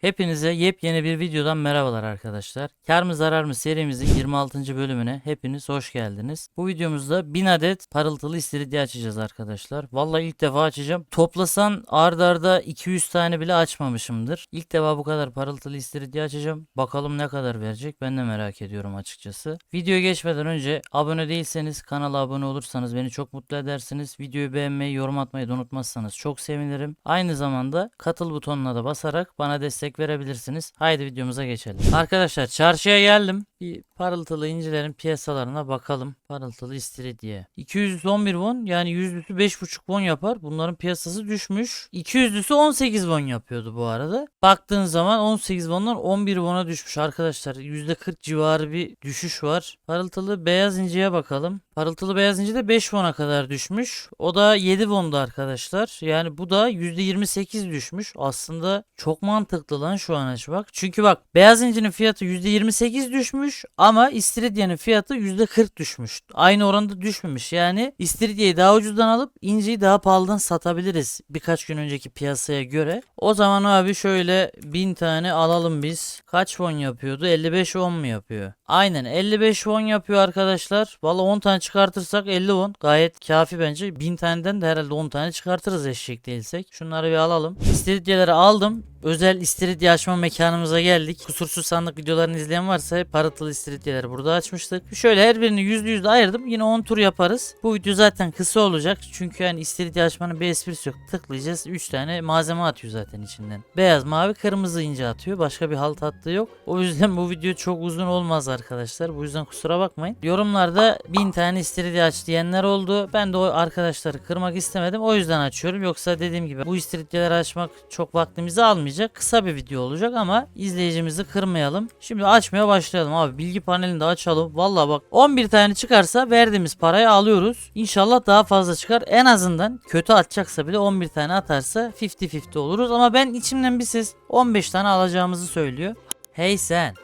Hepinize yepyeni bir videodan merhabalar arkadaşlar. Kar mı zarar mı serimizin 26. bölümüne hepiniz hoş geldiniz. Bu videomuzda 1000 adet parıltılı istiridye açacağız arkadaşlar. Vallahi ilk defa açacağım. Toplasan ard arda 200 tane bile açmamışımdır. İlk defa bu kadar parıltılı istiridye açacağım. Bakalım ne kadar verecek ben de merak ediyorum açıkçası. Videoya geçmeden önce abone değilseniz kanala abone olursanız beni çok mutlu edersiniz. Videoyu beğenmeyi, yorum atmayı da unutmazsanız çok sevinirim. Aynı zamanda katıl butonuna da basarak bana destek verebilirsiniz. Haydi videomuza geçelim. Arkadaşlar çarşıya geldim. Bir parıltılı incilerin piyasalarına bakalım. Parıltılı istiridye. 211 won yani yüzlüsü 5.5 won yapar. Bunların piyasası düşmüş. 200'lüsü 18 won yapıyordu bu arada. Baktığın zaman 18 won'dan 11 won'a düşmüş arkadaşlar. %40 civarı bir düşüş var. Parıltılı beyaz inciye bakalım. Parıltılı beyaz inci de 5 won'a kadar düşmüş. O da 7 won'da arkadaşlar. Yani bu da %28 düşmüş. Aslında çok mantıklı lan şu an aç bak. Çünkü bak beyaz incinin fiyatı %28 düşmüş ama istiridyenin fiyatı %40 düşmüş. Aynı oranda düşmemiş. Yani istiridyeyi daha ucuzdan alıp inciyi daha pahalıdan satabiliriz birkaç gün önceki piyasaya göre. O zaman abi şöyle 1000 tane alalım biz. Kaç won yapıyordu? 55 won mu yapıyor? Aynen 55 won yapıyor arkadaşlar. Valla 10 tane çıkartırsak 50 won. Gayet kafi bence. 1000 taneden de herhalde 10 tane çıkartırız eşek değilsek. Şunları bir alalım. İstiridyeleri aldım. Özel istiridye açma mekanımıza geldik. Kusursuz sandık videolarını izleyen varsa hep parıltılı istiridyeleri burada açmıştık. Şöyle her birini yüzde yüzde ayırdım. Yine 10 tur yaparız. Bu video zaten kısa olacak. Çünkü yani istiridye açmanın bir esprisi yok. Tıklayacağız. 3 tane malzeme atıyor zaten içinden. Beyaz, mavi, kırmızı ince atıyor. Başka bir halt attığı yok. O yüzden bu video çok uzun olmaz arkadaşlar. Bu yüzden kusura bakmayın. Yorumlarda 1000 tane istiridye aç diyenler oldu. Ben de o arkadaşları kırmak istemedim. O yüzden açıyorum. Yoksa dediğim gibi bu istiridyeleri açmak çok vaktimizi almayacak. Kısa bir video olacak ama izleyicimizi kırmayalım. Şimdi açmaya başlayalım abi. Bilgi panelini de açalım. Valla bak 11 tane çıkarsa verdiğimiz parayı alıyoruz. İnşallah daha fazla çıkar. En azından kötü atacaksa bile 11 tane atarsa 50-50 oluruz. Ama ben içimden bir ses 15 tane alacağımızı söylüyor. Hey sen.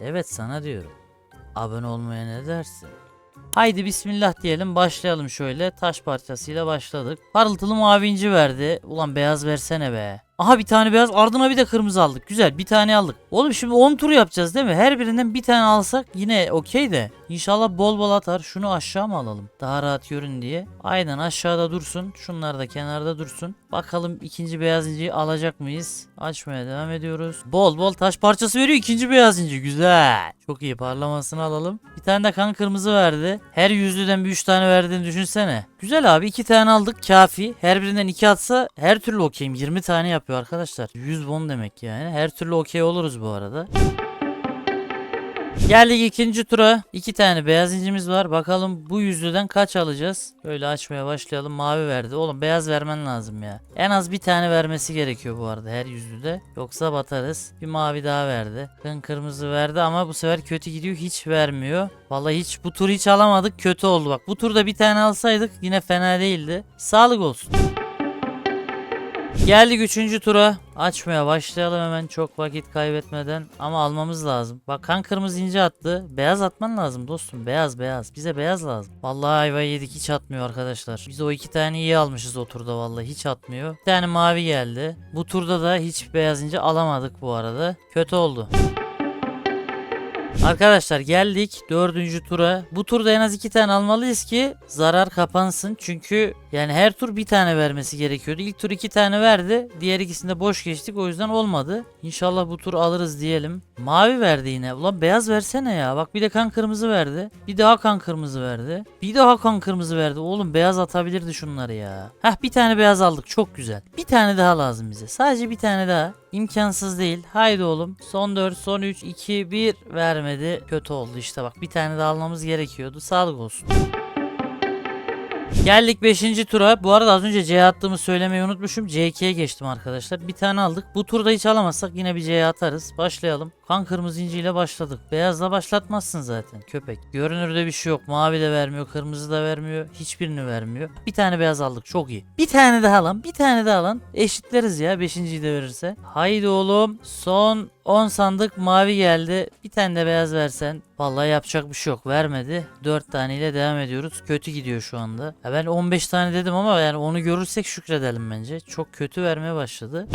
Evet sana diyorum. Abone olmaya ne dersin? Haydi bismillah diyelim başlayalım şöyle. Taş parçasıyla başladık. Parıltılı mavi verdi. Ulan beyaz versene be. Aha bir tane beyaz ardına bir de kırmızı aldık. Güzel bir tane aldık. Oğlum şimdi 10 tur yapacağız değil mi? Her birinden bir tane alsak yine okey de. İnşallah bol bol atar. Şunu aşağı mı alalım? Daha rahat görün diye. Aynen aşağıda dursun. Şunlar da kenarda dursun. Bakalım ikinci beyaz inciyi alacak mıyız? Açmaya devam ediyoruz. Bol bol taş parçası veriyor ikinci beyaz inci. Güzel. Çok iyi parlamasını alalım. Bir tane de kan kırmızı verdi. Her yüzlüden bir üç tane verdiğini düşünsene. Güzel abi iki tane aldık kafi. Her birinden iki atsa her türlü okeyim. 20 tane yapıyor arkadaşlar. 100 won demek yani. Her türlü okey oluruz bu arada. Geldik ikinci tura. İki tane beyaz incimiz var. Bakalım bu yüzlüden kaç alacağız? Böyle açmaya başlayalım. Mavi verdi. Oğlum beyaz vermen lazım ya. En az bir tane vermesi gerekiyor bu arada her yüzlüde. Yoksa batarız. Bir mavi daha verdi. Kın kırmızı verdi ama bu sefer kötü gidiyor. Hiç vermiyor. Vallahi hiç bu tur hiç alamadık. Kötü oldu bak. Bu turda bir tane alsaydık yine fena değildi. Sağlık olsun. Geldik üçüncü tura. Açmaya başlayalım hemen çok vakit kaybetmeden. Ama almamız lazım. Bak kan kırmızı ince attı. Beyaz atman lazım dostum. Beyaz beyaz. Bize beyaz lazım. Vallahi ayva yedik hiç atmıyor arkadaşlar. Biz o iki tane iyi almışız o turda vallahi hiç atmıyor. Bir tane mavi geldi. Bu turda da hiç beyaz ince alamadık bu arada. Kötü oldu. Arkadaşlar geldik dördüncü tura. Bu turda en az iki tane almalıyız ki zarar kapansın. Çünkü yani her tur bir tane vermesi gerekiyordu. İlk tur iki tane verdi. Diğer ikisinde boş geçtik o yüzden olmadı. İnşallah bu tur alırız diyelim. Mavi verdi yine. Ulan beyaz versene ya. Bak bir de kan kırmızı verdi. Bir daha kan kırmızı verdi. Bir daha kan kırmızı verdi. Oğlum beyaz atabilirdi şunları ya. Heh bir tane beyaz aldık. Çok güzel. Bir tane daha lazım bize. Sadece bir tane daha. İmkansız değil. Haydi oğlum. Son 4, son 3, 2, 1 vermedi. Kötü oldu işte bak. Bir tane daha almamız gerekiyordu. Sağlık olsun. Geldik 5. tura. Bu arada az önce C attığımı söylemeyi unutmuşum. C2'ye geçtim arkadaşlar. Bir tane aldık. Bu turda hiç alamazsak yine bir C atarız. Başlayalım. Kan kırmızı inciyle başladık. Beyazla başlatmazsın zaten köpek. Görünürde bir şey yok. Mavi de vermiyor, kırmızı da vermiyor. Hiçbirini vermiyor. Bir tane beyaz aldık. Çok iyi. Bir tane daha alan, bir tane daha alan. Eşitleriz ya 5.yi de verirse. Haydi oğlum. Son 10 sandık mavi geldi. Bir tane de beyaz versen. Vallahi yapacak bir şey yok. Vermedi. 4 taneyle devam ediyoruz. Kötü gidiyor şu anda. Ya ben 15 tane dedim ama yani onu görürsek şükredelim bence. Çok kötü vermeye başladı.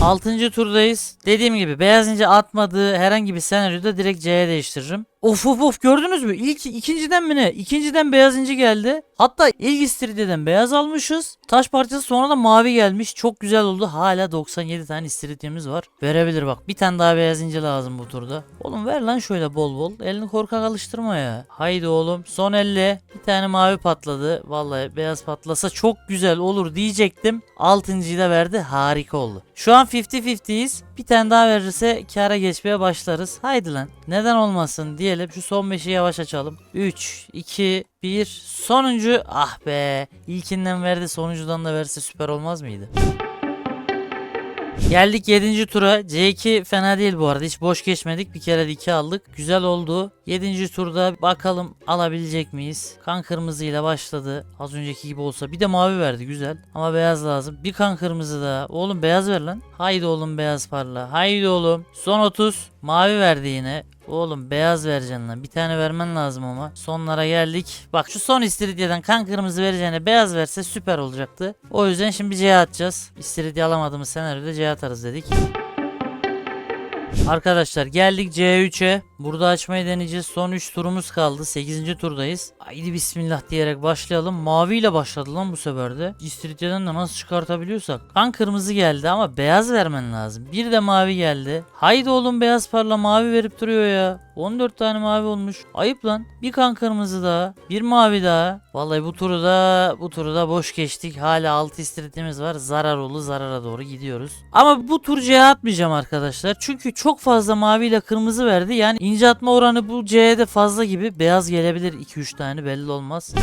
6. turdayız. Dediğim gibi beyaz ince atmadığı herhangi bir senaryoda direkt C'ye değiştiririm. Of of of gördünüz mü? İlk ikinciden mi ne? İkinciden beyaz inci geldi. Hatta ilk istiridye'den beyaz almışız. Taş parçası sonra da mavi gelmiş. Çok güzel oldu. Hala 97 tane istiridyemiz var. Verebilir bak. Bir tane daha beyaz inci lazım bu turda. Oğlum ver lan şöyle bol bol. Elini korkak alıştırma ya. Haydi oğlum. Son 50. Bir tane mavi patladı. Vallahi beyaz patlasa çok güzel olur diyecektim. Altıncıyı da verdi. Harika oldu. Şu an 50-50'yiz. Bir tane daha verirse kara geçmeye başlarız. Haydi lan. Neden olmasın diyelim. Şu son 5'i yavaş açalım. 3, 2, 1. Sonuncu. Ah be. İlkinden verdi. Sonuncudan da verse süper olmaz mıydı? Geldik 7. tura. C2 fena değil bu arada. Hiç boş geçmedik. Bir kere de 2 aldık. Güzel oldu. 7. turda bakalım alabilecek miyiz? Kan kırmızıyla başladı. Az önceki gibi olsa. Bir de mavi verdi. Güzel. Ama beyaz lazım. Bir kan kırmızı daha. Oğlum beyaz ver lan. Haydi oğlum beyaz parla. Haydi oğlum. Son 30. Mavi verdi yine. Oğlum beyaz vereceksin lan. Bir tane vermen lazım ama. Sonlara geldik. Bak şu son istiridyeden kan kırmızı vereceğine beyaz verse süper olacaktı. O yüzden şimdi C atacağız. İstiridye alamadığımız senaryoda C atarız dedik. Arkadaşlar geldik C3'e. Burada açmayı deneyeceğiz. Son 3 turumuz kaldı. 8. turdayız. Haydi bismillah diyerek başlayalım. Mavi ile başladı lan bu sefer de. İstiridye'den de nasıl çıkartabiliyorsak. Kan kırmızı geldi ama beyaz vermen lazım. Bir de mavi geldi. Haydi oğlum beyaz parla mavi verip duruyor ya. 14 tane mavi olmuş. Ayıp lan. Bir kan kırmızı daha. Bir mavi daha. Vallahi bu turu da bu turu da boş geçtik. Hala 6 istiridyemiz var. Zarar oldu zarara doğru gidiyoruz. Ama bu tur C'ye atmayacağım arkadaşlar. Çünkü çok fazla mavi ile kırmızı verdi. Yani ince atma oranı bu C'de fazla gibi. Beyaz gelebilir 2-3 tane belli olmaz.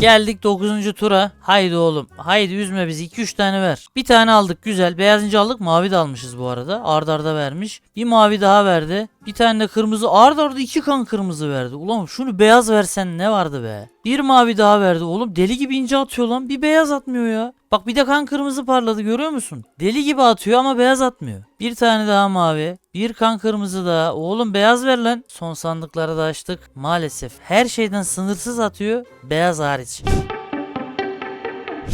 Geldik 9. tura. Haydi oğlum. Haydi üzme bizi. 2-3 tane ver. Bir tane aldık güzel. Beyaz ince aldık. Mavi de almışız bu arada. Arda arda vermiş. Bir mavi daha verdi. Bir tane de kırmızı. Arda arda iki kan kırmızı verdi. Ulan şunu beyaz versen ne vardı be? Bir mavi daha verdi. Oğlum deli gibi ince atıyor lan. Bir beyaz atmıyor ya. Bak bir de kan kırmızı parladı görüyor musun? Deli gibi atıyor ama beyaz atmıyor. Bir tane daha mavi. Bir kan kırmızı daha. Oğlum beyaz ver lan. Son sandıkları da açtık. Maalesef her şeyden sınırsız atıyor. Beyaz hariç.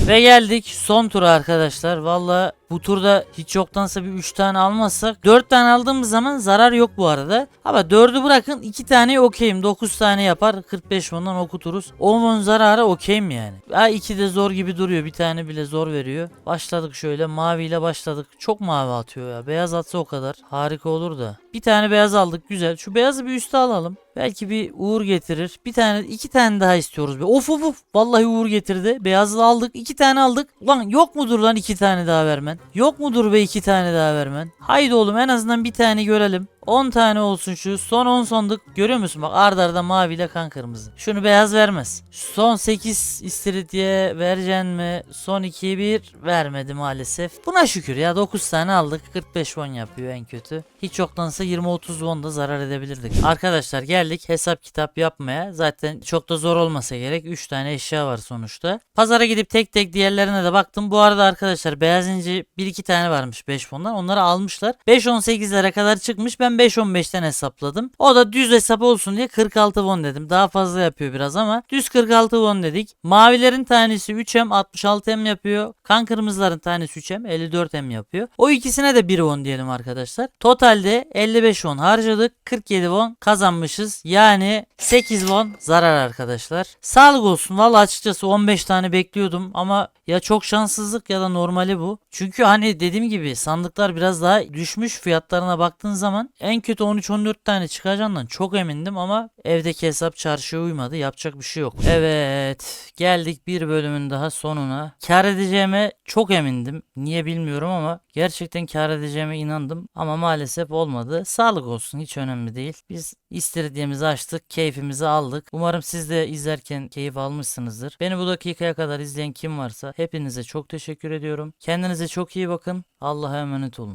Ve geldik son tura arkadaşlar. Valla bu turda hiç yoktansa bir 3 tane almazsak 4 tane aldığımız zaman zarar yok bu arada. Ama 4'ü bırakın 2 tane okeyim. 9 tane yapar 45 ondan okuturuz. 10 won zarara okeyim yani. Ha 2 de zor gibi duruyor. Bir tane bile zor veriyor. Başladık şöyle maviyle başladık. Çok mavi atıyor ya. Beyaz atsa o kadar. Harika olur da. Bir tane beyaz aldık güzel. Şu beyazı bir üste alalım. Belki bir uğur getirir. Bir tane iki tane daha istiyoruz. Be. Of of of. Vallahi uğur getirdi. Beyazı aldık. iki tane aldık. Ulan yok mudur lan iki tane daha vermen? Yok mudur be iki tane daha vermen? Haydi oğlum en azından bir tane görelim. 10 tane olsun şu. Son 10 sonduk. Görüyor musun? Bak arda arda mavi ile kan kırmızı. Şunu beyaz vermez. Son 8 istiridye vereceksin mi? Son 2'yi 1 vermedi maalesef. Buna şükür ya 9 tane aldık. 45 won yapıyor en kötü. Hiç yoktansa 20-30 won da zarar edebilirdik. Arkadaşlar geldik hesap kitap yapmaya. Zaten çok da zor olmasa gerek. 3 tane eşya var sonuçta. Pazara gidip tek tek diğerlerine de baktım. Bu arada arkadaşlar beyaz inci 1-2 tane varmış 5 fondan. Onları almışlar. 5-18'lere kadar çıkmış. Ben 5-15'ten hesapladım. O da düz hesap olsun diye 46 won dedim. Daha fazla yapıyor biraz ama düz 46 won dedik. Mavilerin tanesi 3M 66M yapıyor. Kan kırmızıların tanesi 3M 54M yapıyor. O ikisine de 1 won diyelim arkadaşlar. Totalde 55 won harcadık. 47 won kazanmışız. Yani 8 won zarar arkadaşlar. Sağlık olsun. Valla açıkçası 15 tane bekliyordum ama ya çok şanssızlık ya da normali bu. Çünkü hani dediğim gibi sandıklar biraz daha düşmüş fiyatlarına baktığın zaman en kötü 13-14 tane çıkacağından çok emindim ama evdeki hesap çarşıya uymadı. Yapacak bir şey yok. Evet geldik bir bölümün daha sonuna. Kar edeceğime çok emindim. Niye bilmiyorum ama gerçekten kar edeceğime inandım. Ama maalesef olmadı. Sağlık olsun hiç önemli değil. Biz istediğimizi açtık. Keyfimizi aldık. Umarım siz de izlerken keyif almışsınızdır. Beni bu dakikaya kadar izleyen kim varsa hepinize çok teşekkür ediyorum. Kendinize çok iyi bakın. Allah'a emanet olun.